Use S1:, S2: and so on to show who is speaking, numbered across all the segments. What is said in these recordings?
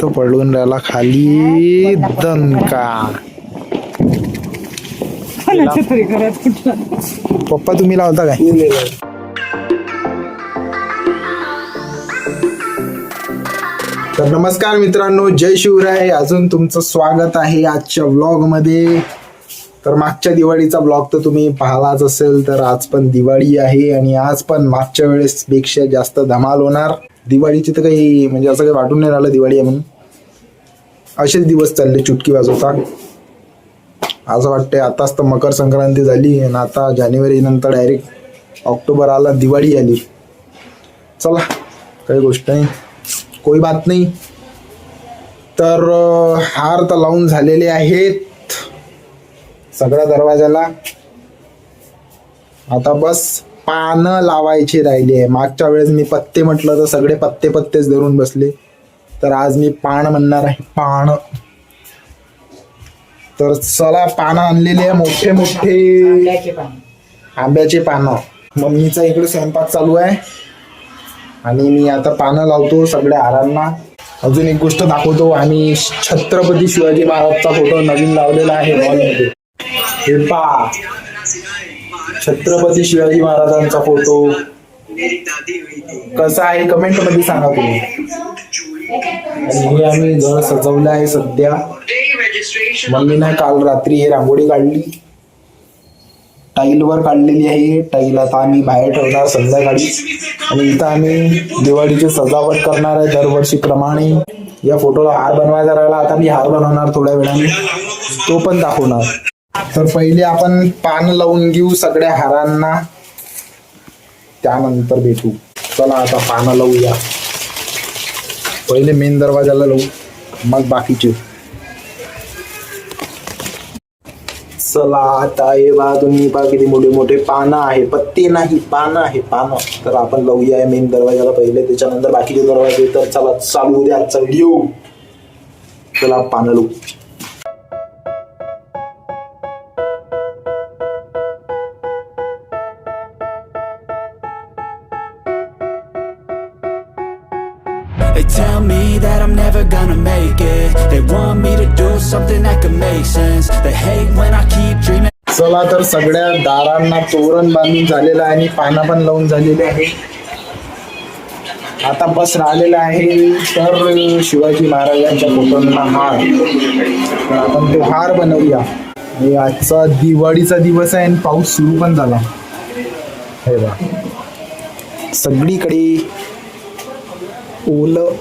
S1: तो पडून राहिला खाली दणका. पप्पा तुम्ही लावता काय? तर नमस्कार मित्रांनो जय शिवराय. अजून तुमचं स्वागत आहे आजच्या व्लॉगमध्ये तर मागच्या दिवाळीचा ब्लॉग तर तुम्ही पाहिलाच असेल तर आज पण दिवाळी आहे आणि आज पण मागच्या वेळेस पेक्षा जास्त धमाल होणार. दिवाळीची तर काही म्हणजे असं काही वाटून नाही राहिलं दिवाळी आहे म्हणून. असेच दिवस चालले चुटकी वाजवता. असं वाटतंय आताच तर मकर संक्रांती झाली आणि आता जानेवारी नंतर डायरेक्ट ऑक्टोबर आला दिवाळी आली. चला काही गोष्ट नाही. कोई बात नाही. तर हार तर लावून झालेले आहेत. सगळ्या दरवाजाला आता बस. पानं लावायची राहिली आहे. मागच्या वेळेस मी पत्ते म्हटलं तर सगळे पत्ते पत्तेच धरून बसले. तर आज मी पान म्हणणार आहे. पान. तर चला पानं आणलेली आहे मोठे मोठे. आंब्याचे पानं. मम्मीचा इकडे स्वयंपाक चालू आहे. आणि मी आता पानं लावतो सगळ्या हारांना अजून एक गोष्ट दाखवतो. आम्ही छत्रपती शिवाजी महाराजचा फोटो नवीन लावलेला आहे हॉलमध्ये हे पहा. छत्रपती शिवाजी महाराजांचा फोटो कसा आहे? कमेंटमध्ये सांगा तुम्ही. हे आम्ही घर सजवलं आहे सध्या. मम्मीने काल रात्री हे रांगोळी काढली. टाईलवर काढलेली आहे. टाईल आता आम्ही बाहेर ठेवणार संध्याकाळी. आणि इथं आम्ही दिवाळीची सजावट करणार आहे दरवर्षीप्रमाणे. या फोटोला हार बनवायचा राहिला आता मी हार बनवणार थोड्या वेळाने. तो पण दाखवणार. तर पहिले आपण पान लावून घेऊ सगळ्या हारांना. त्यानंतर भेटू. चला आता पानं लावूया. पहिले मेन दरवाजाला लावू. मग बाकीचे. चला आता हे बा तुम्ही पहा किती मोठे मोठे पानं आहे पत्ते नाही पानं आहे पानं. तर आपण लावूया मेन दरवाजाला पहिले. त्याच्यानंतर बाकीचे दरवाजे. तर चला चालू होऊ द्या आजचा व्हिडिओ चला पानं लावू.
S2: Something that could make sense. They hate when I keep dreaming.
S1: चला तर सगळ्या दारांना तोरण बांधून झालेलं आहे आणि पानं पण लावून झालेले आहे. आता बस राहिलेला आहे तर शिवाजी महाराजांच्या फोटोंना हार. तर आपण तो हार बनवूया. आणि आजचा दिवाळीचा दिवस आहे आणि पाऊस सुरू पण झाला. हे बा सगळीकडे ओलं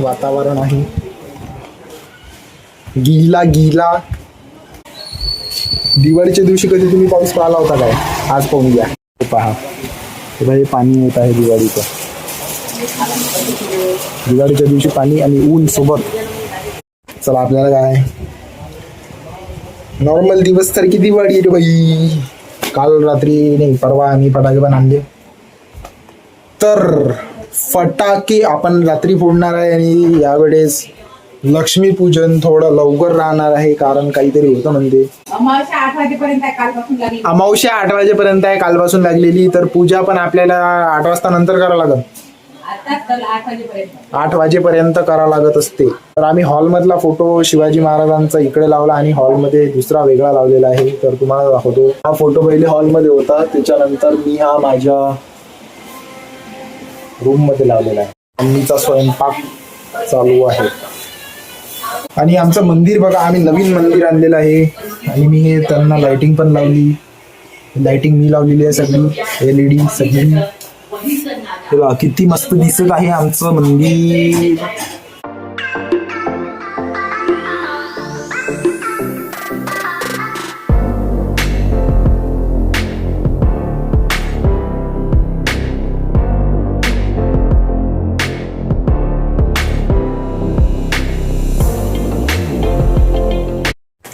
S1: वातावरण आहे. गिला गिला. दिवाळीच्या दिवशी कधी तुम्ही पाऊस पाहिला होता काय? आज पाहून घ्या. पहा. हे पाणी येत आहे दिवाळीचं. दिवाळीच्या दिवशी पाणी आणि ऊन सोबत. चला आपल्याला काय? नॉर्मल दिवस तर किती दिवाळी रे बाई? काल रात्री नाही परवा आम्ही फटाके पण आणले. तर फटाके आपण रात्री फोडणार आहे आणि यावेळेस लक्ष्मीपूजन थोडं लवकर राहणार आहे कारण काहीतरी होतं म्हणजे.
S3: अमावस्या आठ वाजेपर्यंत आहे, कालपासून लागली.
S1: आठ वाजेपर्यंत आहे कालपासून लागलेली तर पूजा पण आपल्याला आठ वाजता नंतर करावं लागत
S3: वाजेपर्यंत.
S1: आठ वाजेपर्यंत करावं लागत असते. तर आम्ही हॉलमधला फोटो शिवाजी महाराजांचा इकडे लावला आणि हॉलमध्ये दुसरा वेगळा लावलेला आहे. तर तुम्हाला दाखवतो. हा फोटो पहिले हॉलमध्ये होता. त्याच्यानंतर मी हा माझ्या रूममध्ये लावलेला आहे. मम्मीचा स्वयंपाक चालू आहे. आणि आमचं मंदिर बघा आम्ही नवीन मंदिर आणलेलं आहे. आणि मी हे त्यांना लाइटिंग पण लावली. लाइटिंग मी लावलेली आहे सगळी एल ई डी सगळी किती मस्त दिसत आहे आमचं मंदिर.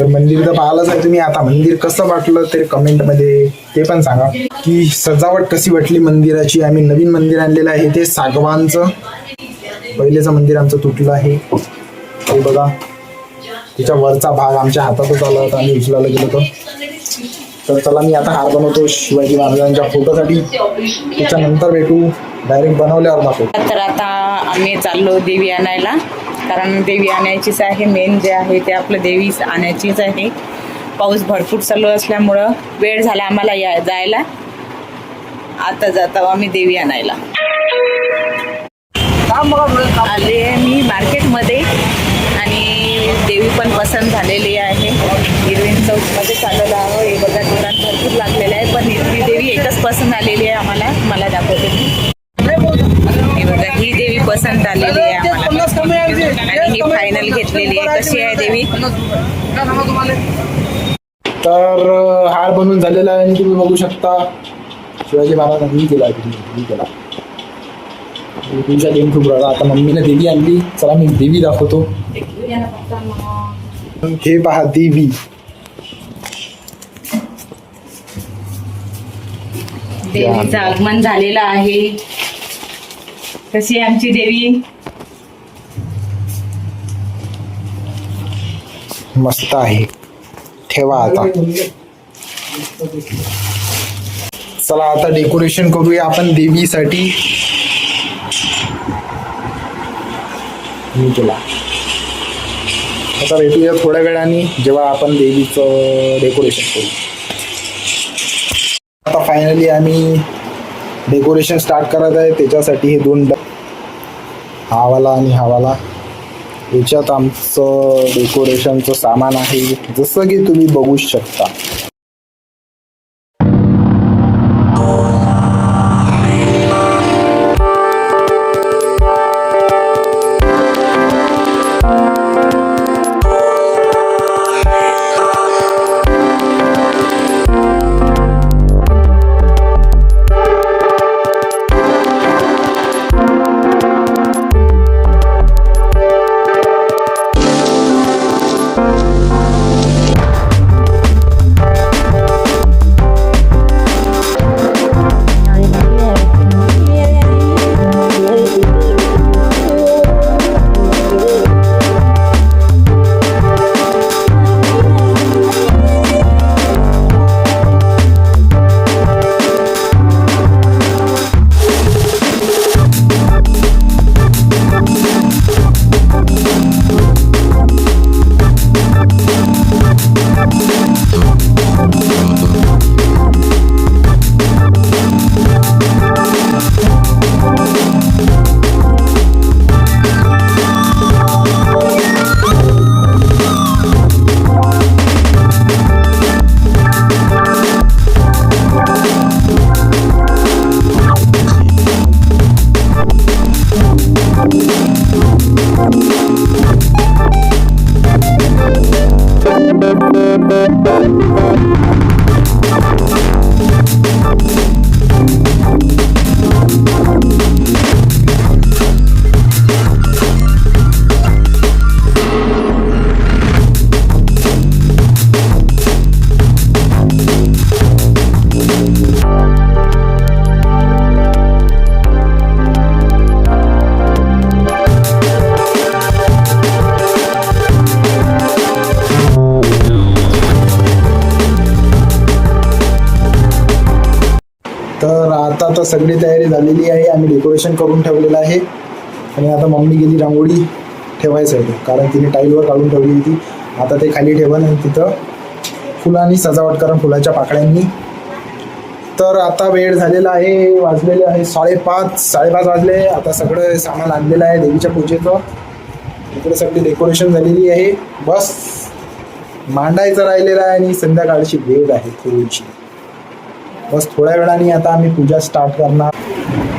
S1: तर मंदिर तर पाहिलंच आहे तुम्ही. आता मंदिर कसं वाटलं ते कमेंटमध्ये ते पण सांगा. की सजावट कशी वाटली मंदिराची? आम्ही नवीन मंदिर आणलेलं आहे. ते सागवानचं पहिलेचं मंदिर आमचं तुटलं आहे. ते बघा. तिच्या वरचा भाग आमच्या हातातच आला होता. आम्ही उचलायला गेलो होतो. तर चला मी आता हार बनवतो शिवाजी महाराजांच्या फोटोसाठी. त्याच्यानंतर भेटू. डायरेक्ट बनवल्यावर दाखवू.
S3: तर आता आम्ही चाललो देवी आणायला.
S4: कारण देवी आणायचीच आहे मेन जे आहे ते आपलं देवी आणायचीच आहे. पाऊस भरपूर चालू असल्यामुळं वेळ झाला आम्हाला या जायला. आता जाता आम्ही देवी आणायला. आले मी मार्केटमध्ये आणि देवी पण पसंत झालेली आहे. हिरवीन चौकमध्ये चाललेलं आहो हे बघा दुकान भरपूर लागलेलं आहे पण ही देवी एकच पसंत आलेली आहे आम्हाला. मला दाखवते. हे बघा ही देवी पसंत आलेली आहे ही फायनल घेतलेली आहे. कशी आहे देवी?
S1: तर हार बनून झालेला आहे आणि तुम्ही बघू शकता. शिवाजी महाराजांनी केला मी केला. तुमच्या गेम खूप रडा. आता मम्मीने देवी आणली. चला मी देवी दाखवतो. हे पहा देवी.
S4: देवीचं आगमन झालेलं आहे. कशी आहे आमची देवी?
S1: मस्त आहे. ठेवा आता. चला आता डेकोरेशन करूया आपण देवीसाठी. मी आता भेटूया थोड्या वेळाने जेव्हा आपण देवीचं डेकोरेशन करू. आता फायनली आम्ही डेकोरेशन स्टार्ट करत आहे. त्याच्यासाठी हे दोन हवाला आणि हवाला. याच्यात आमचं डेकोरेशनचं सामान आहे. जसं की तुम्ही बघू शकता. आता आता तर सगळी तयारी झालेली आहे. आम्ही डेकोरेशन करून ठेवलेलं आहे. आणि आता मम्मी गेली रांगोळी ठेवायचं आहे कारण तिने टाईलवर काढून ठेवली होती. आता ते खाली ठेवण आणि तिथं फुलांनी सजावट करा फुलाच्या पाकळ्यांनी. तर आता वेळ झालेला आहे वाजलेले आहे साडेपाच साडेपाच वाजले. आता सगळं सामान आणलेलं आहे देवीच्या पूजेचं. इकडे सगळी डेकोरेशन झालेली आहे. बस. मांडायचं राहिलेलं आहे आणि संध्याकाळची वेळ आहे थोडीशी. बस थोड्या वेळाने आता आम्ही पूजा स्टार्ट करणार.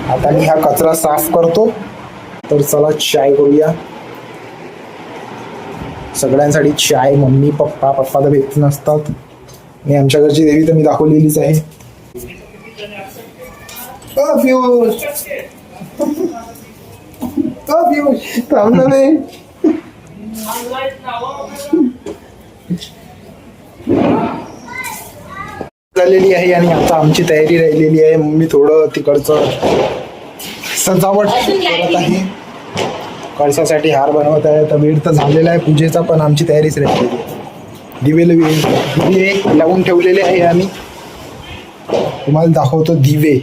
S1: आता मी हा कचरा साफ करतो. तर चला चाय करूया. सगळ्यांसाठी चाय मम्मी पप्पा पप्पा तर भेटत नसतात. आणि आमच्या घरची देवी तर मी दाखवलेलीच आहे. अ, झालेली आहे आणि आता आमची तयारी राहिलेली आहे. मम्मी थोडं तिकडचं सजावट करत आहे. कळसासाठी हार बनवत आहे. तर वेळ तर झालेला आहे. पूजेचा पण आमची तयारीच राहिलेली आहे. दिवेला वेळ दिवे लावून ठेवलेले आहे आम्ही. तुम्हाला दाखवतो दिवे.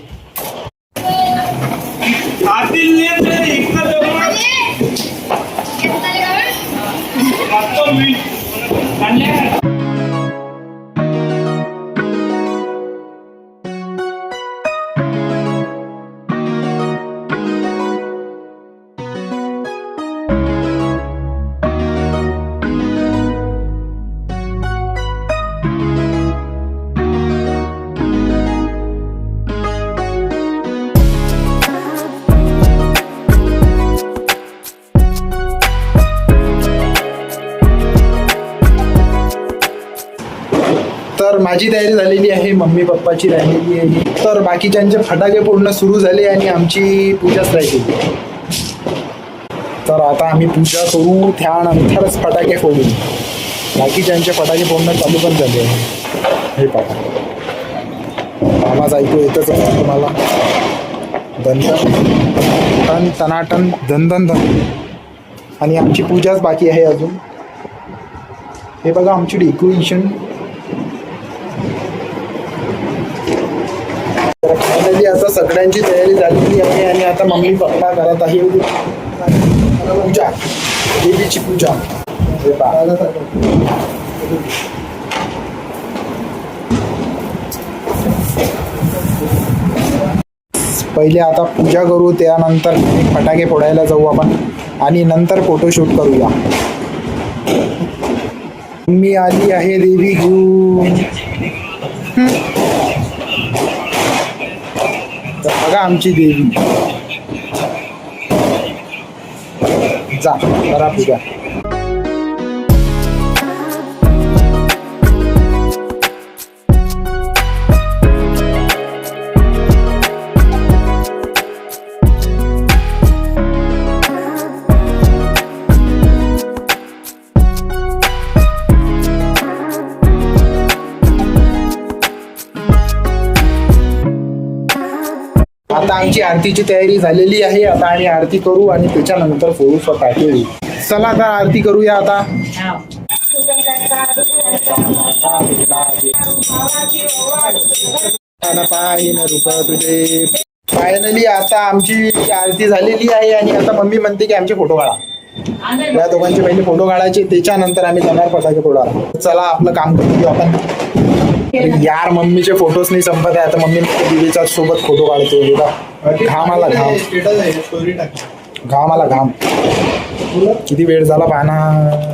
S1: तर माझी तयारी झालेली आहे मम्मी पप्पाची राहिलेली आहे. तर बाकीच्यांचे फटाके पूर्ण सुरू झाले आणि आमची पूजाच राहिली तर आता आम्ही पूजा करू त्यानंतरच फटाके फोडू. बाकीच्यांचे फटाके फोडणं चालू पण झाले हे पहा. आवाज ऐकू येतच असेल तुम्हाला? दन टन टनाटन धन धन आणि आमची पूजाच बाकी आहे अजून. हे बघा आमची डेकोरेशन झालेली आता सगळ्यांची तयारी झालेली आहे आणि आता मम्मी पप्पा करत आहे. पूजा. देवीची पूजा. पहिले आता पूजा करू त्यानंतर फटाके फोडायला जाऊ आपण. आणि नंतर फोटोशूट करूया. मी आली आहे देवी घेऊन. बघा आमची देवी जा बरा पूजा. आता आमची आरतीची तयारी झालेली आहे. आता आम्ही आरती करू आणि त्याच्यानंतर फोडू फटाके चला आता आरती करूया आता. रूप तुझे फायनली आता आमची आरती झालेली आहे आणि आता मम्मी म्हणते की आमचे फोटो काढा. या दोघांचे पहिले फोटो काढायचे त्याच्यानंतर आम्ही जाणार फटाके फोडायला. चला आपलं काम करू आपण. यार मम्मीचे फोटोज नाही संपत आहे. आता मम्मी दिदीचा सोबत फोटो काढतो. घाम आला घाम. घाम आला घाम. किती वेळ झाला पाना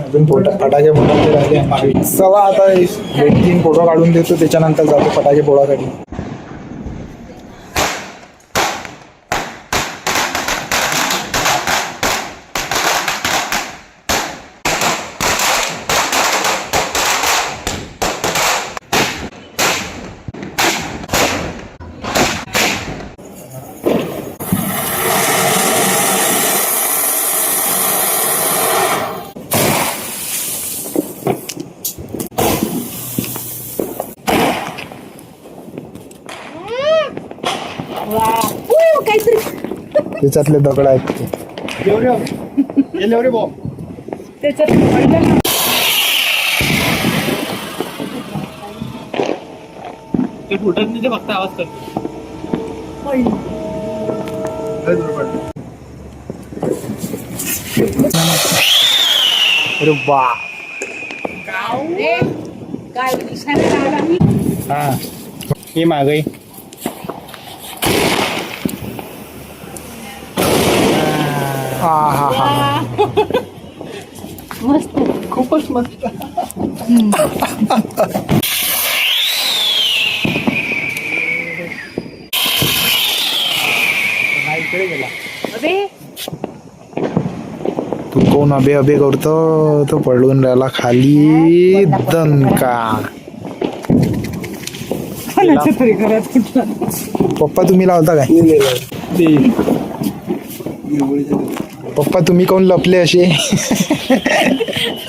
S1: अजून फोटो फटाके फोडायचे राहिले चला आता एक तीन फोटो काढून देतो. त्याच्यानंतर जातो फटाके फोडासाठी. त्याच्यातले दगड आहेत ते.
S5: फक्त आवाज करतो
S1: अरे वा
S3: काय मी
S1: हा. ही हा हा. हा खूपच मस्त. तू कोण अबे अबे करतो? तो पडून राहिला खाली. दणका
S3: कुठला?
S1: पप्पा तुम्ही लावता काय? पप्पा तुम्ही कोण लपले असे?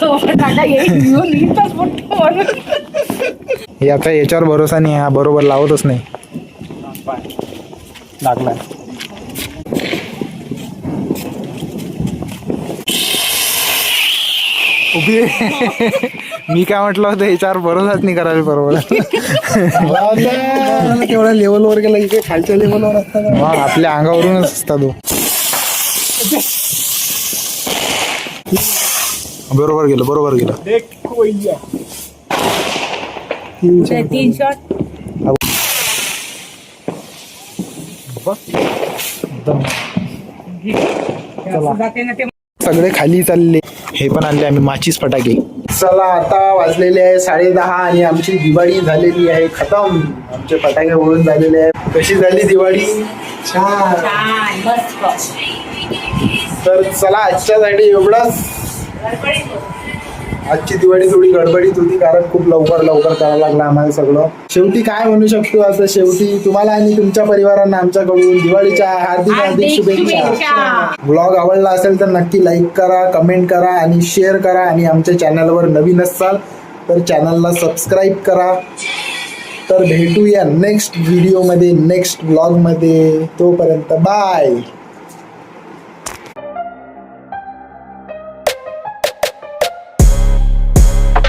S3: म्हणून
S1: हे आता याच्यावर भरोसा नाही हा बरोबर लावतच नाही. लागलाय. उभी मी काय म्हटलं होतं याच्यावर भरोसाच नाही करायला बरोबर
S5: तेवढ्या लेवलवर गेला इकडे खालच्या लेवलवर असतात
S1: आपल्या अंगावरूनच असता तो. बरोबर गेलं बरोबर गेलं.
S3: तीन शॉट
S1: सगळे खाली चालले. हे पण आणले आम्ही माचीस फटाके. चला आता वाजलेले आहे साडे दहा आणि आमची दिवाळी झालेली आहे खतम. आमचे फटाके उडून झालेले आहे कशी झाली दिवाळी? छान.
S3: छान मस्त.
S1: तर चला आजच्यासाठी एवढंच. आजची दिवाळी थोडी गडबडीत होती कारण खूप लवकर लवकर करायला लागलं आम्हाला सगळं. शेवटी काय म्हणू शकतो असं शेवटी तुम्हाला आणि तुमच्या परिवारांना आमच्याकडून दिवाळीच्या हार्दिक हार्दिक
S3: शुभेच्छा.
S1: ब्लॉग आवडला असेल तर नक्की लाईक करा कमेंट करा आणि शेअर करा आणि आमच्या चॅनलवर नवीन असाल तर चॅनलला सबस्क्राईब करा. तर भेटूया नेक्स्ट व्हिडिओमध्ये नेक्स्ट ब्लॉगमध्ये तोपर्यंत बाय